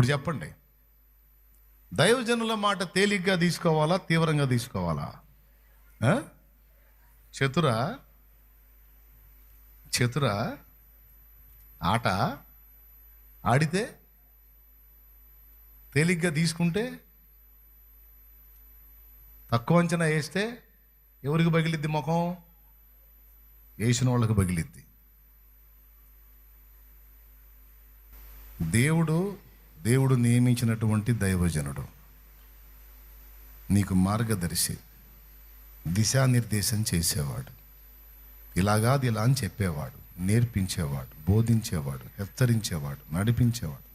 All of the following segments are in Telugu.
ఇప్పుడు చెప్పండి. దైవజనుల మాట తేలిగ్గా తీసుకోవాలా తీవ్రంగా తీసుకోవాలా? చతుర చతురా? చతురా? ఆట? ఆడితే? తేలిగ్గా తీసుకుంటే? తక్కువ అంచనా వేస్తే ఎవరికి పగిలిద్ది ముఖం? వేసిన వాళ్ళకి పగిలిద్ది. దేవుడు దేవుడు నియమించినటువంటి దైవజనుడు. నీకు మార్గదర్శి దిశానిర్దేశం చేసేవాడు. ఇలాగాది ఇలా అని చెప్పేవాడు. నేర్పించేవాడు బోధించేవాడు హెచ్చరించేవాడు నడిపించేవాడు.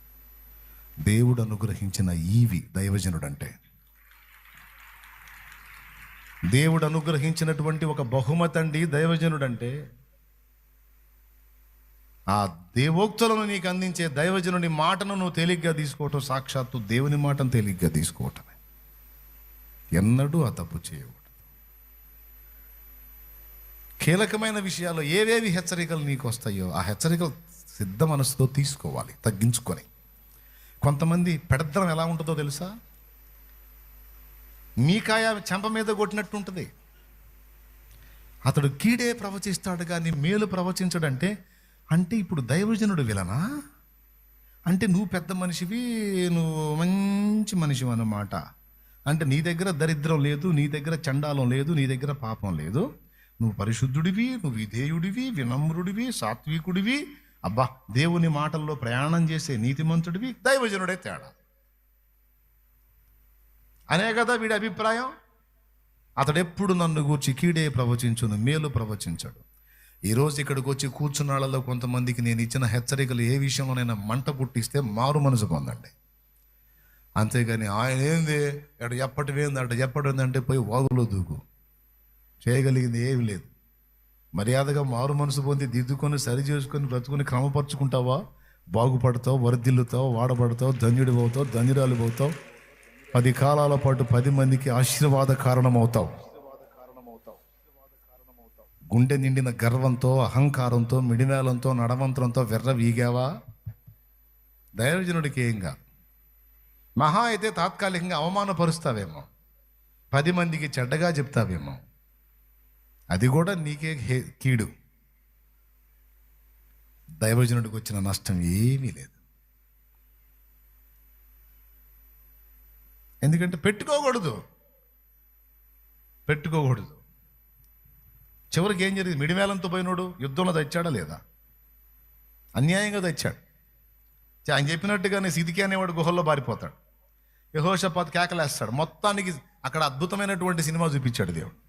దేవుడు అనుగ్రహించిన ఈవి దైవజనుడు అంటే దేవుడు అనుగ్రహించినటువంటి ఒక బహుమతి అండి దైవజనుడు అంటే ఆ దేవోక్తులను నీకు అందించే దైవజనుని మాటను నువ్వు తేలిగ్గా తీసుకోవటం సాక్షాత్తు దేవుని మాటను తేలిగ్గా తీసుకోవటమే. ఎన్నడూ ఆ తప్పు చేయకూడదు. కీలకమైన విషయాలు ఏవేవి హెచ్చరికలు నీకు వస్తాయో ఆ హెచ్చరికలు సిద్ధ మనసుతో తీసుకోవాలి తగ్గించుకొని. కొంతమంది పెడద్దరం ఎలా ఉంటుందో తెలుసా? మీకాయ చెంప మీద కొట్టినట్టు ఉంటుంది. అతడు కీడే ప్రవచిస్తాడు కానీ మేలు ప్రవచించడంటే అంటే ఇప్పుడు దైవజనుడు విలనా? అంటే నువ్వు పెద్ద మనిషివి నువ్వు మంచి మనిషివి అన్నమాట. అంటే నీ దగ్గర దరిద్రం లేదు నీ దగ్గర చండాలం లేదు నీ దగ్గర పాపం లేదు. నువ్వు పరిశుద్ధుడివి నువ్వు విధేయుడివి వినమ్రుడివి సాత్వికుడివి. అబ్బా దేవుని మాటల్లో ప్రయాణం చేసే నీతిమంతుడివి దైవజనుడే తేడా. అనే కదా వీడి అభిప్రాయం? అతడెప్పుడు నన్ను గూర్చి కీడే ప్రవచించును మేలు ప్రవచించాడు. ఈరోజు ఇక్కడికి వచ్చి కూర్చున్న వాళ్ళలో కొంతమందికి నేను ఇచ్చిన హెచ్చరికలు ఏ విషయంలోనైనా మంట పుట్టిస్తే మారు మనసు పొందండి అంతేగాని ఆయన ఏంది? ఎక్కడ ఎప్పటివేంది అట ఎప్పటి అంటే పోయి వాగులో దూకు. చేయగలిగింది ఏమి లేదు. మర్యాదగా మారు మనసు పొంది దిద్దుకొని సరి చేసుకొని బ్రతుకొని క్రమపరుచుకుంటావా? బాగుపడతావు వరదిల్లుతావు వాడబడతావు ధన్యుడి అవుతావు ధన్యురాలు అవుతావు పది కాలాల పాటు పది మందికి ఆశీర్వాద కారణమవుతావు. గుండె నిండిన గర్వంతో అహంకారంతో మిడినాలంతో నడవంతరంతో వెర్ర వీగావా? దైవజనుడికి ఏం కాదు మహా అయితే తాత్కాలికంగా అవమానపరుస్తావేమో. పది మందికి చెడ్డగా చెప్తావేమో. అది కూడా నీకే హే- కీడు. దైవజనుడికి వచ్చిన నష్టం ఏమీ లేదు. ఎందుకంటే పెట్టుకోకూడదు. పెట్టుకోకూడదు. చివరికి ఏం జరిగింది? మిడివేలంతో పోయినోడు యుద్ధంలో తెచ్చాడా లేదా? అన్యాయంగా తెచ్చాడు. ఆయన చెప్పినట్టుగానే సిదికి అనేవాడు గుహల్లో బారిపోతాడు యహోషపాత్ కేకలేస్తాడు. మొత్తానికి అక్కడ అద్భుతమైనటువంటి సినిమా చూపించాడు దేవుడు.